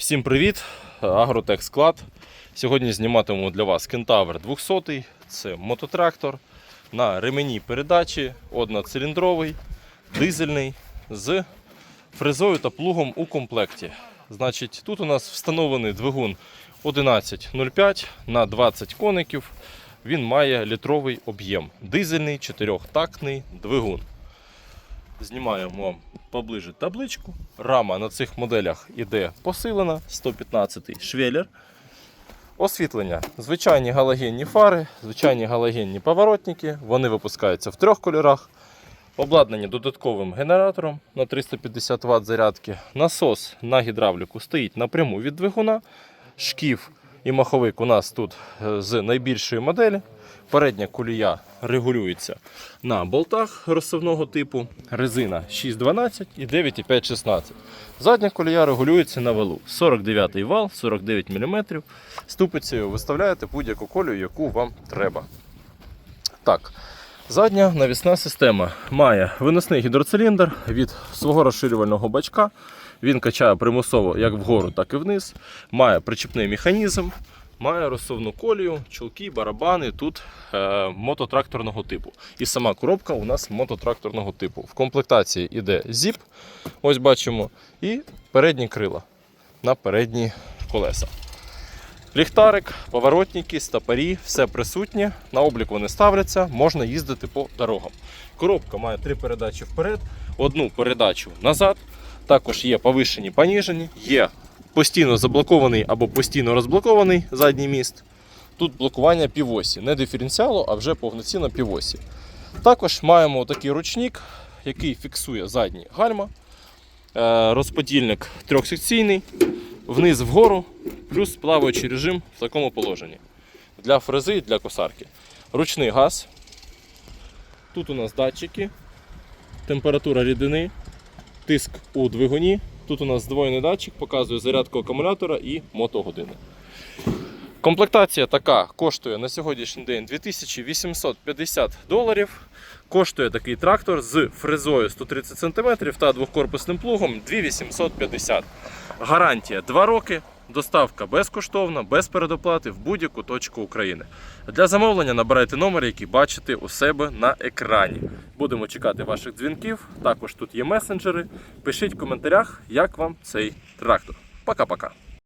Всім привіт! Агротек склад. Сьогодні зніматиму для вас Кентавр 200. Це мототрактор на ремені передачі, одноциліндровий, дизельний з фрезою та плугом у комплекті. Значить, тут у нас встановлений двигун 11.05 на 20 коників. Він має літровий об'єм. Дизельний чотирьохтактний двигун. Знімаємо вам поближе табличку. Рама на цих моделях іде посилена, 115 швеллер. Освітлення. Звичайні галогенні фари, звичайні галогенні поворотники. Вони випускаються в трьох кольорах. Обладнані додатковим генератором на 350 Вт зарядки. Насос на гідравліку стоїть напряму від двигуна. Шків і маховик у нас тут е, з найбільшої моделі. Передня колія регулюється на болтах розсувного типу. Резина 612 і 9,516. Задня колія регулюється на валу. 49 вал, 49 мм. Ступицею виставляєте будь-яку колію, яку вам треба. Так. Задня навісна система має виносний гідроциліндр від свого розширювального бачка. Він качає примусово як вгору, так і вниз. Має причіпний механізм, має розсувну колію, чулки, барабани. Тут е, мототракторного типу. І сама коробка у нас мототракторного типу. В комплектації йде зіп, ось бачимо, і передні крила на передні колеса. Ліхтарик, поворотники, стопорі, все присутнє. На облік вони ставляться, можна їздити по дорогам. Коробка має три передачі вперед, одну передачу назад. Також є повишені, поніжені, є постійно заблокований або постійно розблокований задній міст. Тут блокування півосі, не диференціалу, а вже повноцінно півосі. Також маємо такий ручник, який фіксує задні гальма. Е, Розподільник трьохсекційний, вниз вгору, плюс плаваючий режим в такому положенні. Для фрези і для косарки. Ручний газ. Тут у нас датчики, температура рідини, тиск у двигуні. Тут у нас здвоєний датчик, показує зарядку акумулятора і мотогодини. Комплектація така коштує на сьогоднішній день 2850 доларів. Коштує такий трактор з фрезою 130 см та двокорпусним плугом 2850. Гарантія 2 роки. Доставка безкоштовна, без передоплати в будь-яку точку України. Для замовлення набирайте номер, який бачите у себе на екрані. Будемо чекати ваших дзвінків. Також тут є месенджери. Пишіть в коментарях, як вам цей трактор. Пока-пока.